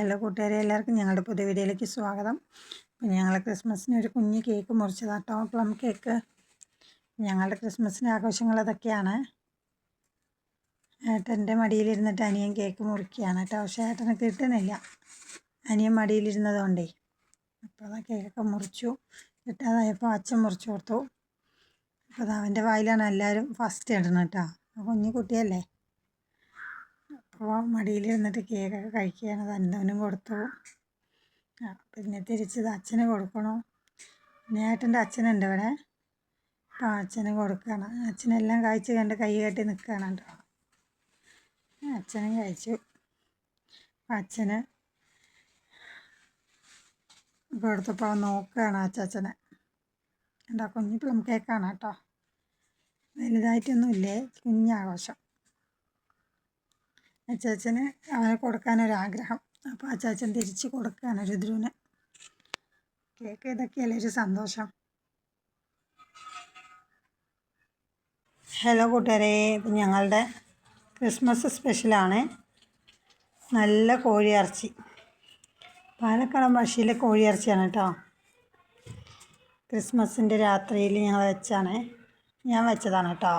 Hello കൂട്ടുകാരെ എല്ലാവർക്കും ഞങ്ങളുടെ പുതിയ വീഡിയോയിലേക്ക് സ്വാഗതം. പിന്നെ ഞങ്ങൾ ക്രിസ്മസിന് ഒരു കുഞ്ഞ് കേക്ക് മുറിച്ചതാട്ടോ പ്ലം കേക്ക്. ഞങ്ങളുടെ ക്രിസ്മസിന്റെ ആഘോഷങ്ങൾ അതൊക്കെയാണ് ഏട്ടന്റെ മടിയിലിരുന്നിട്ട് അനിയൻ കേക്ക് മുറിക്കുകയാണ് കേട്ടോ. പക്ഷേ ഏട്ടന് കിട്ടുന്നില്ല. അനിയൻ മടിയിലിരുന്നതുകൊണ്ടേ. അപ്പോൾ അതാ കേക്കൊക്കെ മുറിച്ചു. കിട്ടാതായപ്പോൾ അച്ഛൻ മുറിച്ചു കൊടുത്തു. അപ്പോൾ അത് അവന്റെ വായിലാണ് എല്ലാവരും ഫസ്റ്റ് ഇടണം കേട്ടോ. കുഞ്ഞു കുട്ടിയല്ലേ? അപ്പോൾ മടിയിലിരുന്നിട്ട് കേക്കൊക്കെ കഴിക്കുകയാണ്. അത് അന്നവനും കൊടുത്തു. പിന്നെ തിരിച്ചത് അച്ഛന് കൊടുക്കണോ. പിന്നെ ഏട്ടന്റെ അച്ഛനുണ്ട് ഇവിടെ. അപ്പോൾ അച്ഛന് കൊടുക്കുകയാണ് അച്ഛനെല്ലാം കഴിച്ച് കണ്ട് കൈ കെട്ടി നിൽക്കുകയാണ് കേട്ടോ. അച്ഛനും കഴിച്ചു. അച്ഛന് കൊടുത്തപ്പോൾ നോക്കുകയാണ് അച്ചാച്ചനെ. എന്താ കുഞ്ഞു പ്ലം കേക്കാണ് കേട്ടോ. വലുതായിട്ടൊന്നുമില്ലേ? കുഞ്ഞാഘോഷം. അച്ചാച്ചന് അവന് കൊടുക്കാനൊരാഗ്രഹം. അപ്പോൾ അച്ചാച്ചൻ തിരിച്ച് കൊടുക്കുകയാണ് രുദ്രുവിന്. കേക്ക് ഇതൊക്കെയല്ലേ ഒരു സന്തോഷം. ഹലോ കൂട്ടുകാരെ ഇപ്പം ഞങ്ങളുടെ ക്രിസ്മസ് സ്പെഷ്യലാണ്. നല്ല കോഴിയിറച്ചി. പാലക്കാടൻ ഭാഷയിലെ കോഴിയിറച്ചിയാണ് കേട്ടോ. ക്രിസ്മസിന്റെ രാത്രിയിൽ ഞങ്ങൾ വെച്ചാണ്. ഞാൻ വെച്ചതാണ് കേട്ടോ.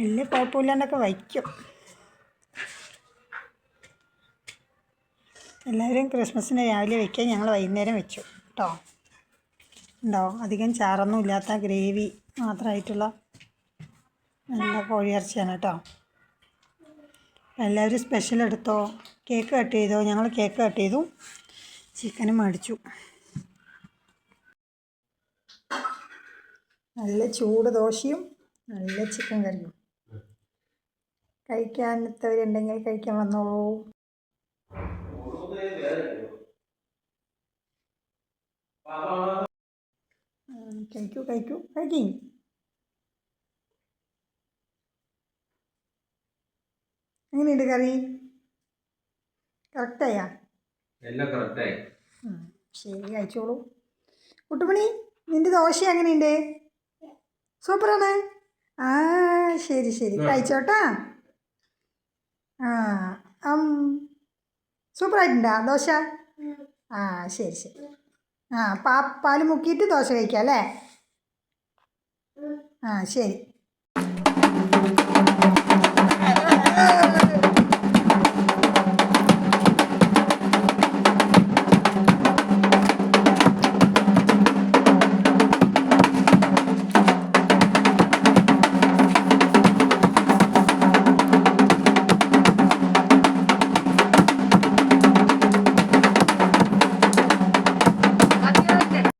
വലിയ കുഴപ്പമില്ലാണ്ടൊക്കെ വയ്ക്കും. എല്ലാവരും ക്രിസ്മസിന് രാവിലെ വയ്ക്കുക ഞങ്ങൾ വൈകുന്നേരം വെച്ചു കേട്ടോ. ഉണ്ടോ? അധികം ചാറൊന്നും ഇല്ലാത്ത ഗ്രേവി മാത്രമായിട്ടുള്ള നല്ല കോഴിയിറച്ചിയാണ് കേട്ടോ. എല്ലാവരും സ്പെഷ്യൽ എടുത്തോ? കേക്ക് കട്ട് ചെയ്തോ? ഞങ്ങൾ കേക്ക് കട്ട് ചെയ്തു. ചിക്കനും മേടിച്ചു. നല്ല ചൂട് ദോശയും നല്ല ചിക്കൻ കറിയും. കഴിക്കാനത്തവരുണ്ടെങ്കിൽ കഴിക്കാൻ വന്നോളൂ. കഴിക്കൂ കഴിക്കൂ കഴിക്കും. എങ്ങനെയുണ്ട് കറി? കറക്റ്റായാ എല്ലാം കറക്റ്റായി ശരി കഴിച്ചോളൂ. കുട്ടുമണി നിന്റെ ദോശ എങ്ങനെയുണ്ട്? സൂപ്പറാണ്. ആ ശരി ശരി. കഴിച്ചോട്ടാ. ആ സൂപ്പറായിട്ടുണ്ടോ? ദോശ? ആ ശരി ശരി. ആ പാ പാൽ മുക്കിയിട്ട് ദോശ കഴിക്കാം അല്ലേ? ആ ശരി.